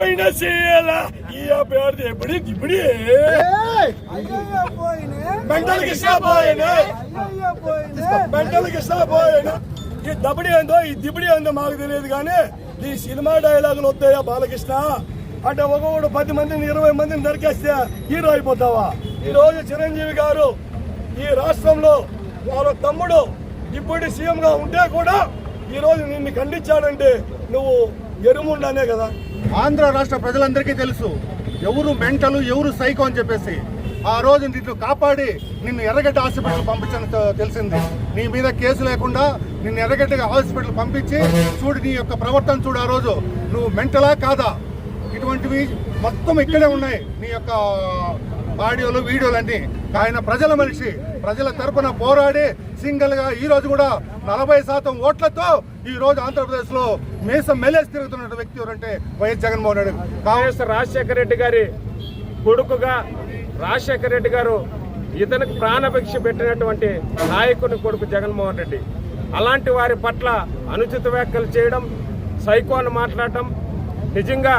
అయినా చేయాలా? ఈ అభ్యర్థి ఎప్పుడు ఇప్పుడు మెంటల్ కృష్ణ పోయినా? మెంటల్ కృష్ణ పోయినా? ఈ దబడి ఏందో ఈ దిబడి ఏందో మాకు తెలియదు కానీ ఈ సినిమా డైలాగులు వస్తాయా బాలకృష్ణ? అంటే ఒక్కొక్కడు పది మందిని ఇరవై మందిని దొరికేస్తే హీరో అయిపోతావా? ఈ రోజు చిరంజీవి గారు ఈ రాష్ట్రంలో వాళ్ళ తమ్ముడు ఇప్పుడు సీఎంగా ఉంటే కూడా ఈ రోజు నిన్ను ఖండించాడంటే నువ్వు ఎరుముండానే కదా. ఆంధ్ర రాష్ట్ర ప్రజలందరికీ తెలుసు. ఎవరు మెంటలు ఎవరు సైకో అని చెప్పేసి ఆ రోజు నిన్ను కాపాడి నిన్ను ఎర్రగడ్డ హాస్పిటల్ పంపించడం తెలిసింది. నీ మీద కేసు లేకుండా నిన్ను ఎర్రగడ్డ హాస్పిటల్ పంపించి చూడు నీ యొక్క ప్రవర్తన చూడు ఆ రోజు. నువ్వు మెంటలా కాదా? ఇటువంటివి మొత్తం ఇక్కడే ఉన్నాయి. నీ యొక్క ఆడియోలు వీడియోలు అన్ని ఆయన ప్రజల మనిషి. ప్రజల తరపున పోరాడి సింగిల్గా ఈరోజు కూడా నలభై శాతం ఓట్లతో ఈ రోజు ఆంధ్రప్రదేశ్లో మీసం మెలేసి తిరుగుతున్న వ్యక్తి ఎవరంటే వైఎస్ జగన్మోహన్ రెడ్డి కాంగ్రెస్ రాజశేఖర రెడ్డి గారి కొడుకుగా రాజశేఖర రెడ్డి గారు ఇతనికి ప్రాణభిక్ష పెట్టినటువంటి నాయకుని కొడుకు జగన్మోహన్ రెడ్డి. అలాంటి వారి పట్ల అనుచిత వ్యాఖ్యలు చేయడం సైకోన్ మాట్లాడటం నిజంగా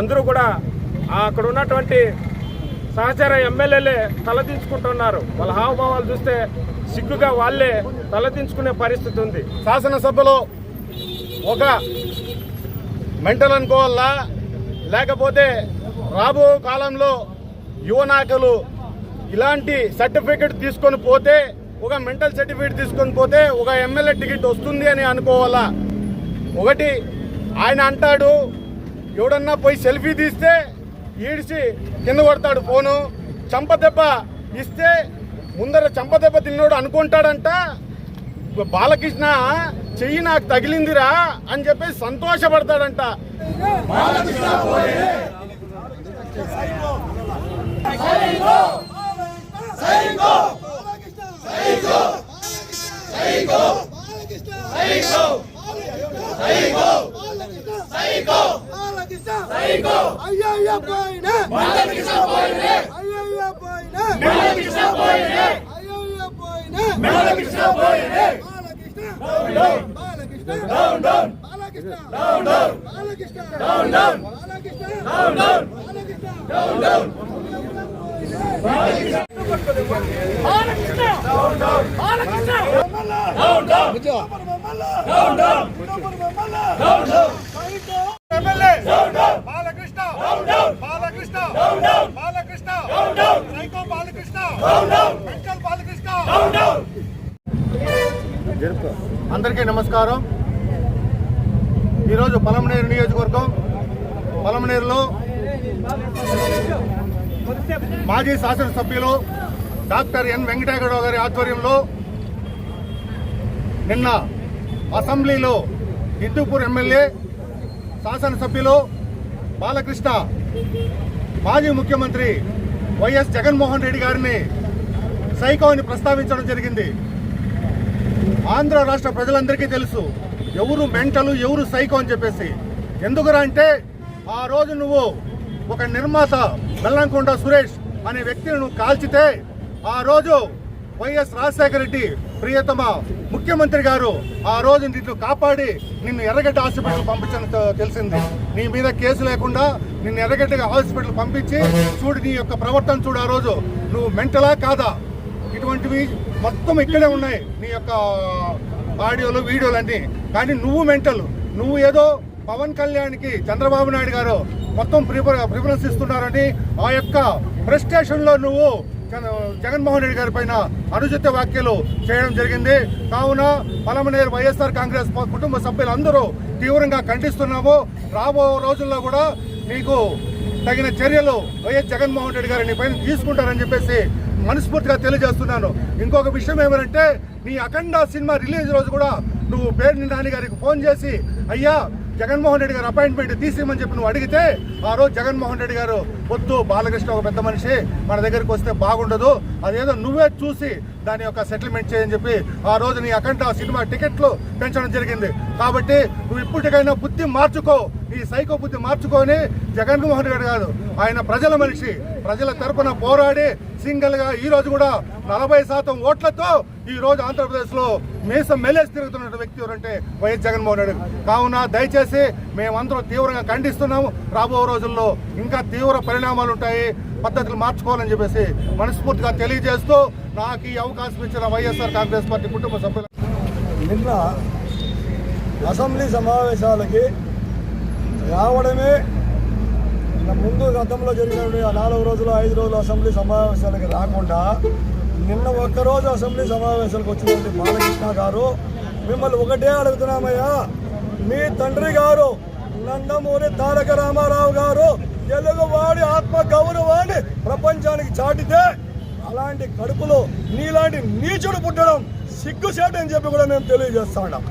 అందరూ కూడా అక్కడ ఉన్నటువంటి సహచర ఎమ్మెల్యేలే తలదించుకుంటున్నారు. వాళ్ళ హావభావాలు చూస్తే సిగ్గుగా వాళ్ళే తలదించుకునే పరిస్థితి ఉంది. శాసనసభలో ఒక మెంటల్ అనుకోవాలా? లేకపోతే రాబో కాలంలో యువ నాయకులు ఇలాంటి సర్టిఫికెట్ తీసుకొని పోతే ఒక మెంటల్ సర్టిఫికెట్ తీసుకొని పోతే ఒక ఎమ్మెల్యే టికెట్ వస్తుంది అని అనుకోవాలా? ఒకటి ఆయన అంటాడు ఎవడన్నా పోయి సెల్ఫీ తీస్తే ఈడిచి కింద కొడతాడు ఫోను. చంపదెబ్బ ఇస్తే ముందర చంపదెబ్బ తిన్నోడు అనుకుంటాడంట బాలకృష్ణ చెయ్యి నాకు తగిలిందిరా అని చెప్పి సంతోషపడతాడంట అయ్యయ్య పోయినా అయ్యయ్య పోయిన అయ్యయ్య పోయిన బాలకృష్ణ బాలకృష్ణ బాలకృష్ణ బాలకృష్ణ బాలకృష్ణ ఎమ్మెల్యే బాలకృష్ణ అందరికీ నమస్కారం. ఈరోజు పలమనేరు నియోజకవర్గం పలమనేరులో మాజీ శాసనసభ్యులు డాక్టర్ ఎన్ వెంకటేశ్వర గారి ఆధ్వర్యంలో నిన్న అసెంబ్లీలో హిందూపూర్ ఎమ్మెల్యే శాసనసభ్యులు బాలకృష్ణ మాజీ ముఖ్యమంత్రి వైఎస్ జగన్మోహన్ రెడ్డి గారిని సైకో అని ప్రస్తావించడం జరిగింది. ఆంధ్ర రాష్ట్ర ప్రజలందరికీ తెలుసు ఎవరు మెంటలు ఎవరు సైకో అని చెప్పేసి. ఎందుకురా అంటే ఆ రోజు నువ్వు ఒక నిర్మాత బెల్లంకొండ సురేష్ అనే వ్యక్తిని నువ్వు కాల్చితే ఆ రోజు వైఎస్ రాజశేఖర రెడ్డి ప్రియతమ ముఖ్యమంత్రి గారు ఆ రోజు నిన్ను కాపాడి నిన్ను ఎర్రగడ్డ హాస్పిటల్ పంపించడం తెలిసింది. నీ మీద కేసు లేకుండా నిన్ను ఎర్రగడ్డ హాస్పిటల్ పంపించి చూడు నీ యొక్క ప్రవర్తన చూడు ఆ రోజు. నువ్వు మెంటలా కాదా? ఇటువంటివి మొత్తం ఇక్కడే ఉన్నాయి నీ యొక్క ఆడియోలు వీడియోలు అన్నీ కానీ నువ్వు మెంటల్. నువ్వు ఏదో పవన్ కళ్యాణ్కి చంద్రబాబు నాయుడు గారు మొత్తం ప్రిఫర్ ప్రిఫరెన్స్ ఇస్తున్నారని ఆ యొక్క ప్రెస్టేషన్లో నువ్వు జగన్మోహన్ రెడ్డి గారి పైన అనుచిత వ్యాఖ్యలు చేయడం జరిగింది. కావున పలమనేరు వైఎస్ఆర్ కాంగ్రెస్ కుటుంబ సభ్యులందరూ తీవ్రంగా ఖండిస్తున్నాము. రాబో రోజుల్లో కూడా నీకు తగిన చర్యలు వైఎస్ జగన్మోహన్ రెడ్డి గారిని పైన తీసుకుంటారని చెప్పేసి మనస్ఫూర్తిగా తెలియజేస్తున్నాను. ఇంకొక విషయం ఏమంటే నీ అఖండ సినిమా రిలీజ్ రోజు కూడా నువ్వు పేరు నాని గారికి ఫోన్ చేసి అయ్యా జగన్మోహన్ రెడ్డి గారు అపాయింట్మెంట్ తీసేయమని చెప్పి నువ్వు అడిగితే ఆ రోజు జగన్మోహన్ రెడ్డి గారు పొత్తు బాలకృష్ణ ఒక పెద్ద మనిషి మన దగ్గరికి వస్తే బాగుండదు. అదేదో నువ్వే చూసి దాని యొక్క సెటిల్మెంట్ చేయని చెప్పి ఆ రోజు నీ అఖండ సినిమా టికెట్లు పెంచడం జరిగింది. కాబట్టి నువ్వు ఇప్పటికైనా బుద్ధి మార్చుకో ఈ సైకో బుద్ధి మార్చుకొని జగన్మోహన్ రెడ్డి గారు ఆయన ప్రజల మనిషి ప్రజల తరపున పోరాడి సింగిల్గా ఈరోజు ఈ రోజు కూడా నలభై శాతం ఓట్లతో ఈరోజు ఆంధ్రప్రదేశ్లో మీసం మెలేసి తిరుగుతున్న వ్యక్తి ఎవరంటే వైఎస్ జగన్మోహన్ రెడ్డి కావున దయచేసి మేమందరం తీవ్రంగా ఖండిస్తున్నాము. రాబో రోజుల్లో ఇంకా తీవ్ర పరిణామాలు ఉంటాయి. పద్ధతులు మార్చుకోవాలని చెప్పేసి మనస్ఫూర్తిగా తెలియజేస్తూ నాకు ఈ అవకాశం ఇచ్చిన వైఎస్ఆర్ కాంగ్రెస్ పార్టీ కుటుంబ సభ్యులు నిన్న అసెంబ్లీ సమావేశాలకి రావడమే ముందు గతంలో జరిగిన ఆ నాలుగు రోజులు ఐదు రోజులు అసెంబ్లీ సమావేశాలకి రాకుండా నిన్న ఒక్కరోజు అసెంబ్లీ సమావేశాలకు వచ్చినటువంటి బాలకృష్ణ గారు మిమ్మల్ని ఒకటే అడుగుతున్నామయ్యా మీ తండ్రి గారు నందమూరి తారక రామారావు గారు తెలుగువాడి ఆత్మ గౌరవాన్ని ప్రపంచానికి చాటితే అలాంటి కడుపులో నీలాంటి నీచుడు పుట్టడం సిగ్గుసేటు అని చెప్పి కూడా మేము తెలియజేస్తున్నాం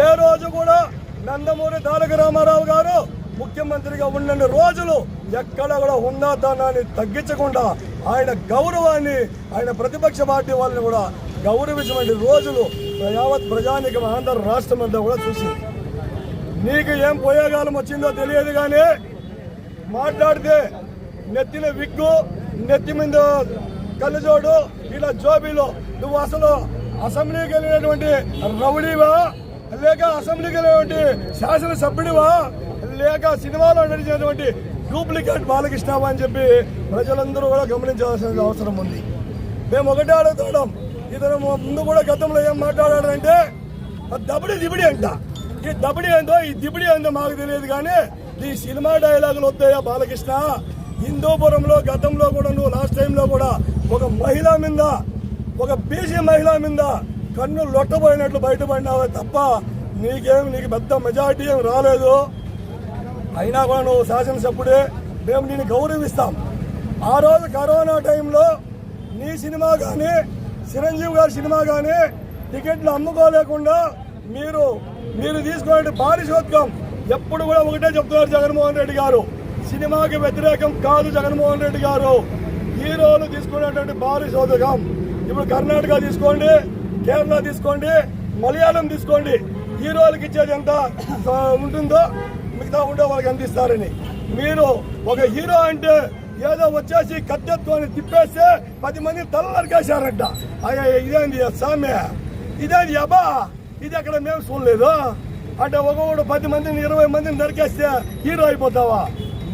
ఏ రోజు కూడా నందమూరి తారక రామారావు గారు ముఖ్యమంత్రిగా ఉన్న రోజులు ఎక్కడ కూడా ఉన్నతనాన్ని తగ్గించకుండా ఆయన గౌరవాన్ని ఆయన ప్రతిపక్ష పార్టీ వాళ్ళని కూడా గౌరవించిన రోజులు యావత్ ప్రజానికం ఆంధ్ర రాష్ట్రం అంతా కూడా చూసింది నీకు ఏం పోయేగాలం వచ్చిందో తెలియదు కానీ మాట్లాడితే నెత్తిన విగ్గు నెత్తి మీద కళ్ళజోడు ఇలా జోబీలో నువ్వు అసలు అసెంబ్లీకి వెళ్ళినటువంటి రౌడీవా? లేక అసెంబ్లీకి వెళ్ళినటువంటి శాసనసభ్యుడివా? లేక సినిమాలో నడిచినటువంటి డూప్లికేట్ బాలకృష్ణ అని చెప్పి ప్రజలందరూ కూడా గమనించాల్సిన అవసరం ఉంది. మేము ఒకటే అడుగుతున్నాం. ఇతను ముందు కూడా గతంలో ఏం మాట్లాడాడంటే దబడి దిబడి అంట. ఈ దబడి ఏందో ఈ దిబడి ఏందో మాకు తెలియదు కానీ ఈ సినిమా డైలాగులు వస్తాయా బాలకృష్ణ. హిందూపురంలో గతంలో కూడా నువ్వు లాస్ట్ టైంలో కూడా ఒక మహిళ మీద ఒక బీసీ మహిళ మీద కన్ను లొట్టబోయినట్లు బయటపడినావే తప్ప నీకేం నీకు పెద్ద మెజార్టీ ఏం రాలేదు. అయినా కూడా నువ్వు శాసనసభ్యుడే మేము నేను గౌరవిస్తాం. ఆ రోజు కరోనా టైంలో నీ సినిమా కానీ చిరంజీవి గారి సినిమా కానీ టికెట్లు అమ్ముకోలేకుండా మీరు మీరు తీసుకునే పారిశోధకం ఎప్పుడు కూడా ఒకటే చెప్తున్నారు జగన్మోహన్ రెడ్డి గారు. సినిమాకి వ్యతిరేకం కాదు జగన్మోహన్ రెడ్డి గారు. హీరోలు తీసుకునేటువంటి పారిశోధకం ఇప్పుడు కర్ణాటక తీసుకోండి కేరళ తీసుకోండి మలయాళం తీసుకోండి. హీరోలకు ఇచ్చేది ఎంత ఉంటుందో మిగతా ఉండే వాళ్ళకి అందిస్తారని మీరు ఒక హీరో అంటే ఏదో వచ్చేసి కత్తెత్తుకొని తిప్పేస్తే పది మంది తల నరికేశారంట అయ్యా ఇదేంది సామ్య? ఇదేంది అబ్బా ఇది అక్కడ మేము చూడలేదు. అంటే ఒకడు పది మందిని ఇరవై మందిని నరికేస్తే హీరో అయిపోతావా?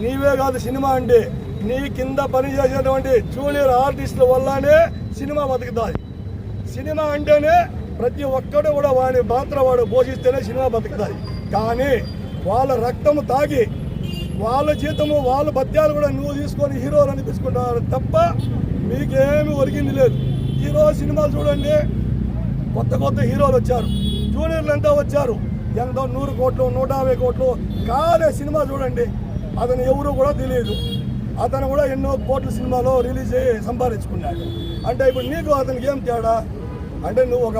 నీవే కాదు సినిమా అండి. నీ కింద పనిచేసేటువంటి జూనియర్ ఆర్టిస్టుల వల్లనే సినిమా బతుకుతాయి. సినిమా అంటేనే ప్రతి ఒక్కడు కూడా వాడి పాత్ర వాడు పోషిస్తేనే సినిమా బతుకుతాయి. కానీ వాళ్ళ రక్తము తాగి వాళ్ళ జీతము వాళ్ళ బత్యాలు కూడా నువ్వు తీసుకొని హీరోలు అనిపించుకుంటారు తప్ప మీకేమి ఒరిగింది లేదు. హీరో సినిమాలు చూడండి. కొత్త కొత్త హీరోలు వచ్చారు. జూనియర్లు ఎంతో వచ్చారు. ఎంతో నూరు కోట్లు నూట యాభై కోట్లు కాదే సినిమా చూడండి. అతను ఎవరు కూడా తెలియదు. అతను కూడా ఎన్నో కోట్ల సినిమాలో రిలీజ్ అయ్యి సంపాదించుకున్నాడు. అంటే ఇప్పుడు నీకు అతనికి ఏం తేడా? అంటే నువ్వు ఒక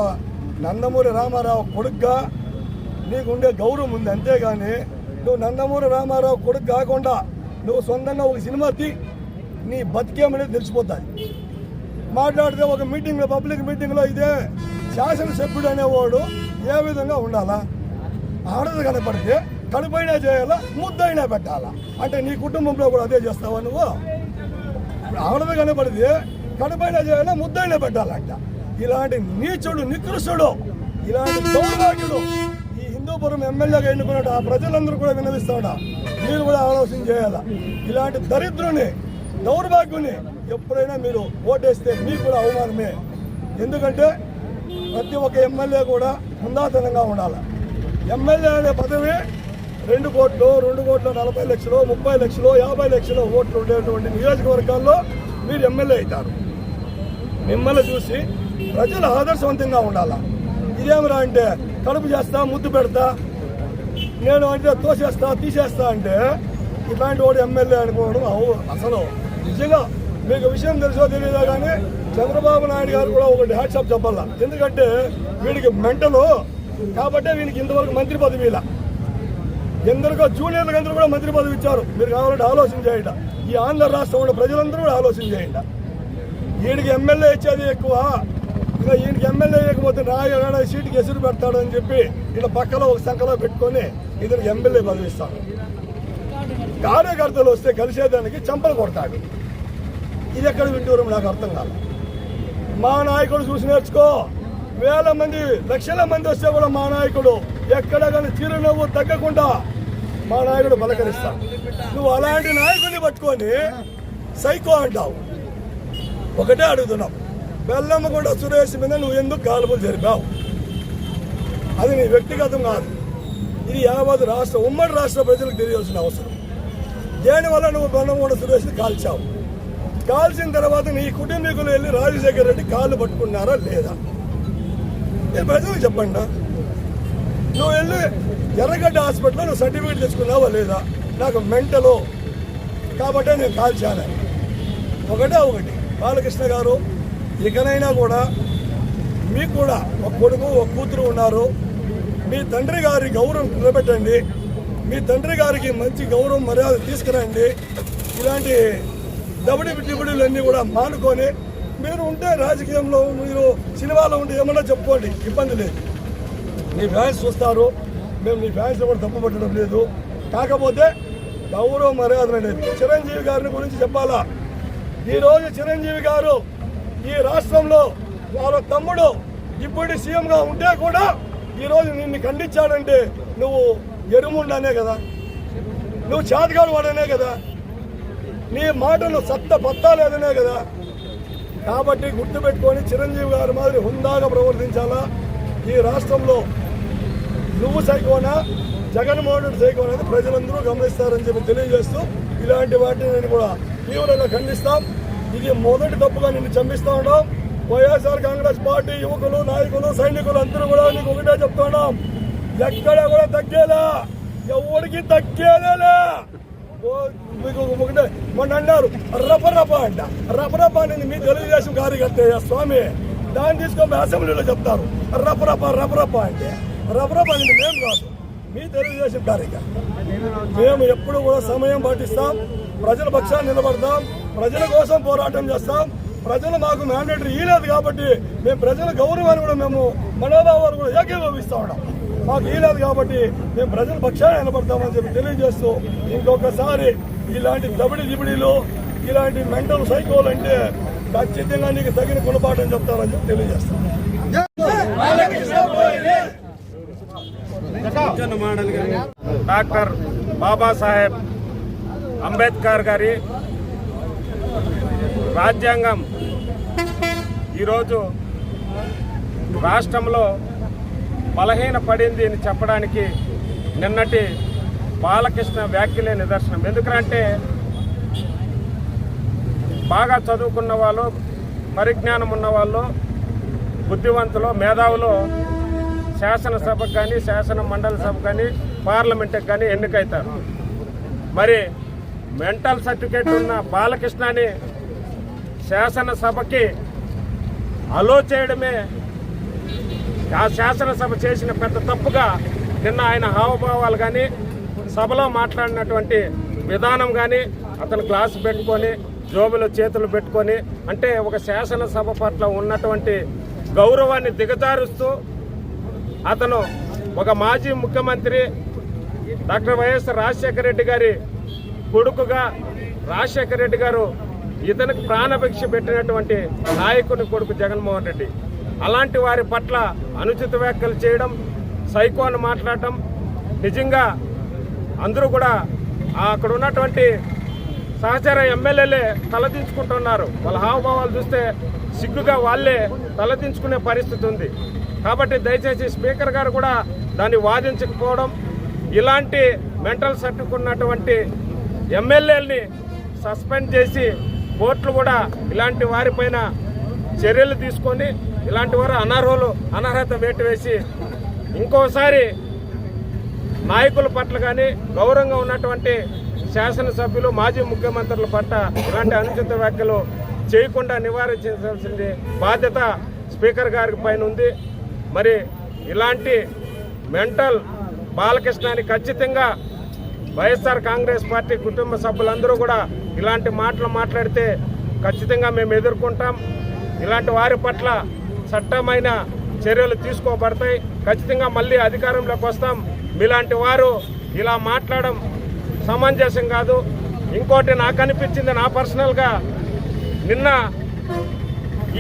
నందమూరి రామారావు కొడుగ్గా నీకుండే గౌరవం ఉంది అంతేగాని నువ్వు నందమూరి రామారావు కొడుకు కాకుండా నువ్వు సొంతంగా ఒక సినిమా తీ నీ బతికేమనేది తెలిసిపోతాయి. మాట్లాడితే ఒక మీటింగ్లో పబ్లిక్ మీటింగ్లో ఇదే శాసనసభ్యుడు అనేవాడు ఏ విధంగా ఉండాలా? ఆడది కనపడితే కడుపైనా చేయాలా ముద్దైనా పెట్టాలా? అంటే నీ కుటుంబంలో కూడా అదే చేస్తావా నువ్వు? ఇప్పుడు ఆడది కనపడితే కడుపైనా చేయాలా ముద్దైనా పెట్టాలంట. ఇలాంటి నీచుడు నికృషుడు ఇలాంటి దౌర్భాగ్యుడు హిందూపురం ఎమ్మెల్యేగా ఎన్నుకున్నట్టు ఆ ప్రజలందరూ కూడా వినవిస్తాడా? మీరు కూడా ఆలోచన చేయాలా? ఇలాంటి దరిద్రుని దౌర్భాగ్యుని ఎప్పుడైనా మీరు ఓటేస్తే మీకు కూడా అవమానమే. ఎందుకంటే ప్రతి ఒక్క ఎమ్మెల్యే కూడా హుందాతనంగా ఉండాలి. ఎమ్మెల్యే అనే పదవి రెండు కోట్లు రెండు కోట్ల నలభై లక్షలు ముప్పై లక్షలు యాభై లక్షలు ఓట్లు ఉండేటువంటి నియోజకవర్గాల్లో మీరు ఎమ్మెల్యే అవుతారు. మిమ్మల్ని చూసి ప్రజలు ఆదర్శవంతంగా ఉండాలా? ఇదేమిరా అంటే కడుపు చేస్తా ముద్దు పెడతా నేను అంటే తోసేస్తా తీసేస్తా అంటే ఇలాంటి వాడు ఎమ్మెల్యే అనుకోవడం అవు- అసలు నిజంగా మీకు విషయం తెలుసో తెలియదా కానీ చంద్రబాబు నాయుడు గారు కూడా ఒకటి హ్యాట్సాప్ చెప్పాల? ఎందుకంటే వీడికి మెంటలు కాబట్టే వీనికి ఇంతవరకు మంత్రి పదవి ఇలా. ఎందరికో జూనియర్లకు అందరూ కూడా మంత్రి పదవి ఇచ్చారు. మీరు కావాలంటే ఆలోచన చేయండి. ఈ ఆంధ్ర రాష్ట్రంలో ప్రజలందరూ కూడా ఆలోచన చేయండి. వీడికి ఎమ్మెల్యే ఇచ్చేది ఎక్కువ. ఇక ఈయనకి ఎమ్మెల్యే ఇవ్వకపోతే రాయగాడ సీటుకి ఎసురు పెడతాడు అని చెప్పి ఇలా పక్కలో ఒక సంఖలో పెట్టుకొని ఇతనికి ఎమ్మెల్యే పదవిస్తాడు కార్యకర్తలు వస్తే కలిసేదానికి చంపలు కొడతాడు. ఇది ఎక్కడ వింటూరం నాకు అర్థం కాదు. మా నాయకుడు చూసి నేర్చుకో. వేల మంది లక్షల మంది వస్తే కూడా మా నాయకుడు ఎక్కడ కానీ చిరునవ్వు తగ్గకుండా మా నాయకుడు పలకరిస్తా నువ్వు అలాంటి నాయకుడిని పట్టుకొని సైకో అంటావు. ఒకటే అడుగుతున్నాం. బెల్లమ్మకొండ సురేష్ మీద నువ్వు ఎందుకు కాలుపులు జరిపావు? అది నీ వ్యక్తిగతం కాదు. ఇది యావత్ రాష్ట్ర ఉమ్మడి రాష్ట్ర ప్రజలకు తెలియాల్సిన అవసరం. దేనివల్ల నువ్వు బెల్లంకొండ సురేష్ని కాల్చావు? కాల్చిన తర్వాత నీ కుటుంబీకులు వెళ్ళి రాజశేఖర రెడ్డి కాళ్ళు పట్టుకున్నారా లేదా? నేను ప్రజలకు చెప్పండి. నువ్వు వెళ్ళి ఎర్రగడ్డ హాస్పిటల్లో నువ్వు సర్టిఫికేట్ తెచ్చుకున్నావా లేదా? నాకు మెంటలో కాబట్టే నేను కాల్చాను. ఒకటే ఒకటి. బాలకృష్ణ గారు ఇకనైనా కూడా మీకు కూడా ఒక కొడుకు ఒక కూతురు ఉన్నారు. మీ తండ్రి గారి గౌరవం నిలబెట్టండి. మీ తండ్రి గారికి మంచి గౌరవం మర్యాద తీసుకురండి. ఇలాంటి దబడి డిబుడులన్నీ కూడా మానుకొని మీరు ఉంటే రాజకీయంలో మీరు సినిమాలో ఉంటే ఏమన్నా చెప్పుకోండి. ఇబ్బంది లేదు. మీ ఫ్యాన్స్ చూస్తారు. మేము మీ ఫ్యాన్స్ కూడా తప్పు పట్టడం లేదు. కాకపోతే గౌరవ మర్యాదలు అనేది. చిరంజీవి గారిని గురించి చెప్పాలా? ఈరోజు చిరంజీవి గారు ఈ రాష్ట్రంలో వాళ్ళ తమ్ముడు డిప్యూటీ సీఎంగా ఉంటే కూడా ఈరోజు నిన్ను ఖండించాడంటే నువ్వు ఎరుముండనే కదా. నువ్వు చేతగాడు వాడనే కదా. నీ మాటలు సత్త పత్తా లేదనే కదా. కాబట్టి గుర్తుపెట్టుకొని చిరంజీవి గారి మాదిరి హుందాగా ప్రవర్తించాలా? ఈ రాష్ట్రంలో నువ్వు సైకోనా జగన్మోహన్ రెడ్డి సైకోనా అనేది ప్రజలందరూ గమనిస్తారని చెప్పి తెలియజేస్తూ ఇలాంటి వాటిని నేను కూడా తీవ్రంగా ఖండిస్తాం. ఇది మొదటి తప్పుగా నిన్ను చంపిస్తా ఉన్నాం. వైఎస్ఆర్ కాంగ్రెస్ పార్టీ యువకులు నాయకులు సైనికులు అందరూ కూడా నీకు ఒకటే చెప్తున్నాం ఎక్కడ కూడా తగ్గేలా. ఎవరికి తగ్గేదేలే ఓ, మీకు ఒకటే మొన్న అన్నారు రపరప అంట. రపరప అనేది మీ తెలుగుదేశం కార్యకర్త స్వామి. దాన్ని తీసుకొని అసెంబ్లీలో చెప్తారు. రపరప రపరప అంటే. రపరప అనేది మేము కాదు మీ తెలుగుదేశం కార్యకర్త. మేము ఎప్పుడు కూడా సమయం పాటిస్తాం ప్రజల పక్షాన్ని నిలబడతాం. ప్రజల కోసం పోరాటం చేస్తాం. ప్రజలు మాకు మ్యాండేటరీ ఇవ్వలేదు కాబట్టి మేము ప్రజల గౌరవాన్ని కూడా మేము మనోభావాలు కూడా ఏకీభవిస్తూ ఉన్నాం. మాకు ఇవ్వలేదు కాబట్టి మేము ప్రజల పక్షాన్ని నిలబడతామని చెప్పి తెలియజేస్తూ ఇంకొకసారి ఇలాంటి దబిడి దిబిడీలు ఇలాంటి మెంటల్ సైకోలు అంటే ఖచ్చితంగా నీకు తగిన గుణపాఠం చెప్తారని చెప్పి తెలియజేస్తాం. డాక్టర్ బాబాసాహెబ్ అంబేద్కర్ గారి రాజ్యాంగం. ఈరోజు రాష్ట్రంలో బలహీన పడింది అని చెప్పడానికి నిన్నటి బాలకృష్ణ వ్యాఖ్యలే నిదర్శనం. ఎందుకంటే బాగా చదువుకున్న వాళ్ళు పరిజ్ఞానం ఉన్నవాళ్ళు బుద్ధివంతులు మేధావులు శాసనసభకు కానీ శాసన మండలి సభ కానీ పార్లమెంట్కి కానీ ఎన్నికవుతారు మరి మెంటల్ సర్టిఫికేట్ ఉన్న బాలకృష్ణని శాసనసభకి అలో చేయడమే ఆ శాసనసభ చేసిన పెద్ద తప్పుగా నిన్న ఆయన హావభావాలు కానీ సభలో మాట్లాడినటువంటి విధానం కానీ అతను క్లాస్ పెట్టుకొని జోబులో చేతులు పెట్టుకొని అంటే ఒక శాసనసభ పట్ల ఉన్నటువంటి గౌరవాన్ని దిగజారుస్తూ అతను ఒక మాజీ ముఖ్యమంత్రి డాక్టర్ వైఎస్ రాజశేఖర రెడ్డి గారి కొడుకుగా రాజశేఖర రెడ్డి గారు ఇతనికి ప్రాణభిక్ష పెట్టినటువంటి నాయకుని కొడుకు జగన్మోహన్ రెడ్డి. అలాంటి వారి పట్ల అనుచిత వ్యాఖ్యలు చేయడం సైకో అని మాట్లాడటం నిజంగా అందరూ కూడా అక్కడ ఉన్నటువంటి సహచర ఎమ్మెల్యేలే తలదించుకుంటున్నారు. వాళ్ళ హావభావాలు చూస్తే సిగ్గుగా వాళ్ళే తలదించుకునే పరిస్థితి ఉంది. కాబట్టి దయచేసి స్పీకర్ గారు కూడా దాన్ని వాదించకపోవడం ఇలాంటి మెంటల్ సర్టుకున్నటువంటి ఎమ్మెల్యేలని సస్పెండ్ చేసి కోర్టులు కూడా ఇలాంటి వారిపైన చర్యలు తీసుకొని ఇలాంటి వారు అనర్హులు అనర్హత వేటు వేసి ఇంకోసారి నాయకుల పట్ల కానీ గౌరవంగా ఉన్నటువంటి శాసనసభ్యులు మాజీ ముఖ్యమంత్రుల పట్ల ఇలాంటి అనుచిత వ్యాఖ్యలు చేయకుండా నివారించాల్సింది బాధ్యత స్పీకర్ గారి పైన ఉంది. మరి ఇలాంటి మెంటల్ బాలకృష్ణని ఖచ్చితంగా వైఎస్ఆర్ కాంగ్రెస్ పార్టీ కుటుంబ సభ్యులందరూ కూడా ఇలాంటి మాటలు మాట్లాడితే ఖచ్చితంగా మేము ఎదుర్కొంటాం. ఇలాంటి వారి పట్ల చట్టమైన చర్యలు తీసుకోబడతాయి. ఖచ్చితంగా మళ్ళీ అధికారంలోకి వస్తాం. మీలాంటి వారు ఇలా మాట్లాడడం సమంజసం కాదు. ఇంకోటి నాకు అనిపించింది నా పర్సనల్గా నిన్న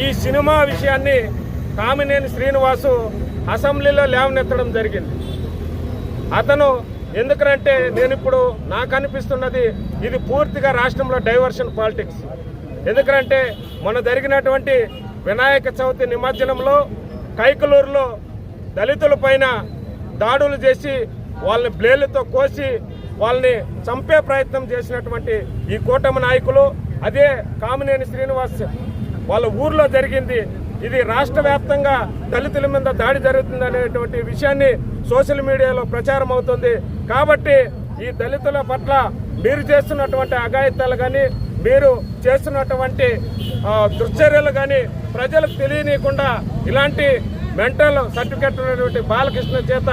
ఈ సినిమా విషయాన్ని కామినేని శ్రీనివాసు అసెంబ్లీలో లేవనెత్తడం జరిగింది. అతను ఎందుకంటే నేను ఇప్పుడు నాకు అనిపిస్తున్నది ఇది పూర్తిగా రాష్ట్రంలో డైవర్షన్ పాలిటిక్స్. ఎందుకంటే మన జరిగినటువంటి వినాయక చవితి నిమజ్జనంలో కైకలూరులో దళితుల పైన దాడులు చేసి వాళ్ళని బ్లేళ్ళతో కోసి వాళ్ళని చంపే ప్రయత్నం చేసినటువంటి ఈ కూటమి నాయకులు అదే కామినేని శ్రీనివాస్ వాళ్ళ ఊర్లో జరిగింది. ఇది రాష్ట్ర వ్యాప్తంగా దళితుల మీద దాడి జరుగుతుందనేటువంటి విషయాన్ని సోషల్ మీడియాలో ప్రచారం అవుతుంది. కాబట్టి ఈ దళితుల పట్ల మీరు చేస్తున్నటువంటి అఘాయిత్యాలు కానీ మీరు చేస్తున్నటువంటి దుశ్చర్యలు కానీ ప్రజలకు తెలియనీయకుండా ఇలాంటి మెంటల్ సర్టిఫికెట్ ఉన్నటువంటి బాలకృష్ణ చేత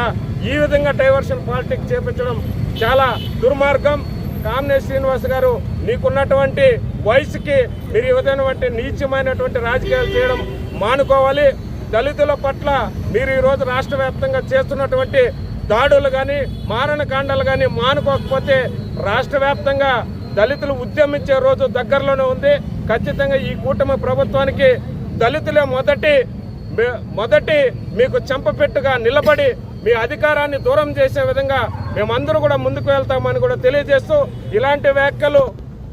ఈ విధంగా డైవర్షన్ పాలిటిక్స్ చేపించడం చాలా దుర్మార్గం. కామినే శ్రీనివాస్ గారు నీకున్నటువంటి వయసుకి మీరు ఈ విధమైనటువంటి నీచమైనటువంటి రాజకీయాలు చేయడం మానుకోవాలి. దళితుల పట్ల మీరు ఈరోజు రాష్ట్ర వ్యాప్తంగా చేస్తున్నటువంటి దాడులు కానీ మారణకాండాలు కానీ మానుకోకపోతే రాష్ట్ర వ్యాప్తంగా దళితులు ఉద్యమించే రోజు దగ్గరలోనే ఉంది. ఖచ్చితంగా ఈ కూటమి ప్రభుత్వానికి దళితులే మొదటి మొదటి మీకు చెంపపెట్టుగా నిలబడి మీ అధికారాన్ని దూరం చేసే విధంగా మేమందరూ కూడా ముందుకు వెళ్తామని కూడా తెలియజేస్తూ ఇలాంటి వ్యాఖ్యలు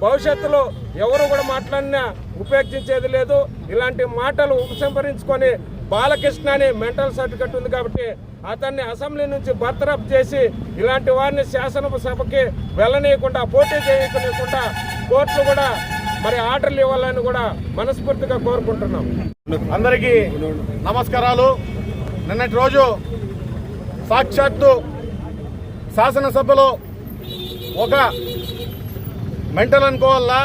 భవిష్యత్తులో ఎవరు కూడా మాట్లాడినా ఉపేక్షించేది లేదు. ఇలాంటి మాటలు ఉపసంహరించుకొని బాలకృష్ణ అని మెంటల్ సర్టిఫికెట్ ఉంది కాబట్టి అతన్ని అసెంబ్లీ నుంచి బర్తరఫ్ చేసి ఇలాంటి వారిని శాసనసభకి వెళ్ళనీయకుండా పోటీ చేయకుండా కోర్టులు కూడా మరి ఆర్డర్లు ఇవ్వాలని కూడా మనస్ఫూర్తిగా కోరుకుంటున్నాం. అందరికీ నమస్కారాలు. నిన్నటి రోజు సాక్షాత్తు శాసనసభలో ఒక మెంటల్ అనుకోవాలా?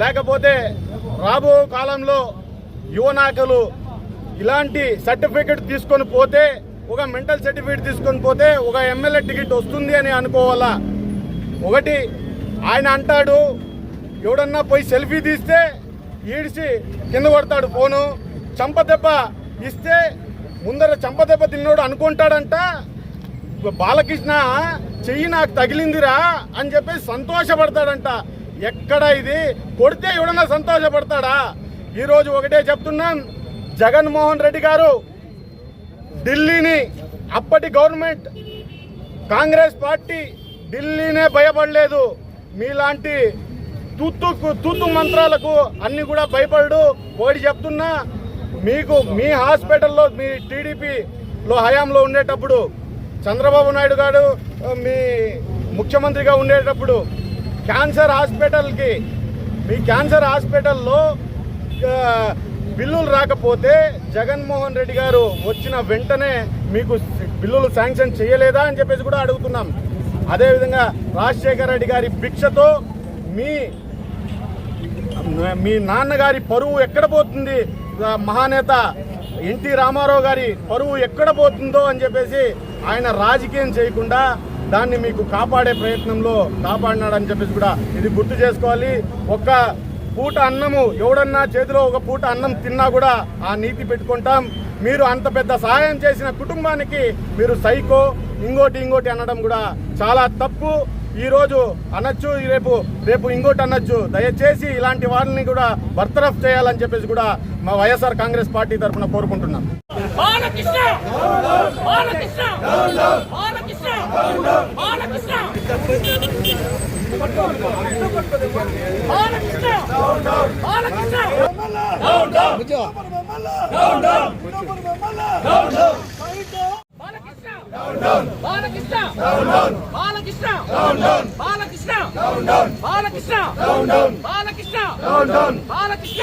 లేకపోతే రాబో కాలంలో యువ నాయకులు ఇలాంటి సర్టిఫికెట్ తీసుకొని పోతే ఒక మెంటల్ సర్టిఫికెట్ తీసుకొని పోతే ఒక ఎమ్మెల్యే టికెట్ వస్తుంది అని అనుకోవాలా? ఒకటి ఆయన అంటాడు ఎవడన్నా పోయి సెల్ఫీ తీస్తే ఈడిచి కింద కొడతాడు ఫోను. చంపదెబ్బ ఇస్తే ముందర చంపదెబ్బ తిన్నోడు అనుకుంటాడంట. బాలకృష్ణ చెయ్యి నాకు తగిలిందిరా అని చెప్పి సంతోషపడతాడంట. ఎక్కడ ఇది? కొడితే ఎవడన్నా సంతోషపడతాడా? ఈరోజు ఒకటే చెప్తున్నాం జగన్మోహన్ రెడ్డి గారు ఢిల్లీని అప్పటి గవర్నమెంట్ కాంగ్రెస్ పార్టీ ఢిల్లీనే భయపడలేదు. మీలాంటి తూతు తూత్తు మంత్రాలకు అన్ని కూడా భయపడు. ఓడి చెప్తున్నా మీకు మీ హాస్పిటల్లో మీ టీడీపీలో హయాంలో ఉండేటప్పుడు చంద్రబాబు నాయుడు గారు మీ ముఖ్యమంత్రిగా ఉండేటప్పుడు క్యాన్సర్ హాస్పిటల్కి మీ క్యాన్సర్ హాస్పిటల్లో బిల్లులు రాకపోతే జగన్మోహన్ రెడ్డి గారు వచ్చిన వెంటనే మీకు బిల్లులు శాంక్షన్ చేయలేదా అని చెప్పేసి కూడా అడుగుతున్నాం. అదేవిధంగా రాజశేఖర రెడ్డి గారి భిక్షతో మీ మీ నాన్నగారి పరువు ఎక్కడ పోతుంది? మహానేత ఎన్టీ రామారావు గారి పరువు ఎక్కడ పోతుందో అని చెప్పేసి ఆయన రాజకీయం చేయకుండా దాన్ని మీకు కాపాడే ప్రయత్నంలో కాపాడినాడని చెప్పేసి కూడా ఇది గుర్తు చేసుకోవాలి. ఒక్క పూట అన్నము ఎవడన్నా చేతిలో ఒక పూట అన్నం తిన్నా కూడా ఆ నీతి పెట్టుకుంటాం. మీరు అంత పెద్ద సహాయం చేసిన కుటుంబానికి మీరు సైకో ఇంకోటి ఇంకోటి అనడం కూడా చాలా తప్పు. ఈరోజు అనొచ్చు ఈ రేపు రేపు ఇంకోటి అనొచ్చు. దయచేసి ఇలాంటి వాళ్ళని కూడా బర్తరఫ్ చేయాలని చెప్పేసి కూడా మా వైఎస్ఆర్ కాంగ్రెస్ పార్టీ తరఫున కోరుకుంటున్నాం బాలకృష్ణ బాలకృష్ణ బాలకృష్ణ బాలకృష్ణ బాలకృష్ణ! బాలకృష్ణ! బాలకృష్ణ! బాలకృష్ణ! బాలకృష్ణ! బాలకృష్ణ బాలకృష్ణ బాలకృష్ణ బాలకృష్ణ